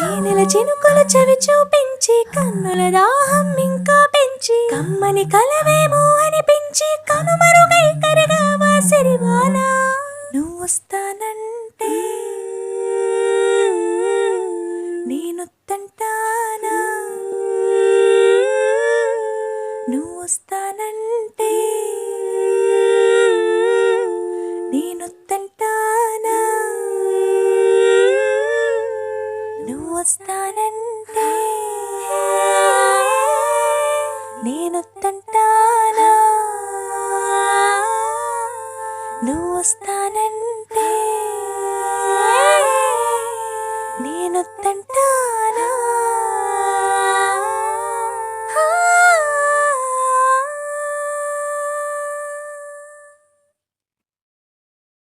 తేనెల చినుకుల చెవి చూపించి కన్నుల దాహం ఇంకా పెంచి కమ్మని కలవేమో అనిపించి కనుమరుగై కరిగావా సిరివానా నువ్వు వస్తానంటే నేను తంటానా నువ్వు వస్తానంటే వస్తానంటే నేను తంటానా? నువ్వు వస్తానంటే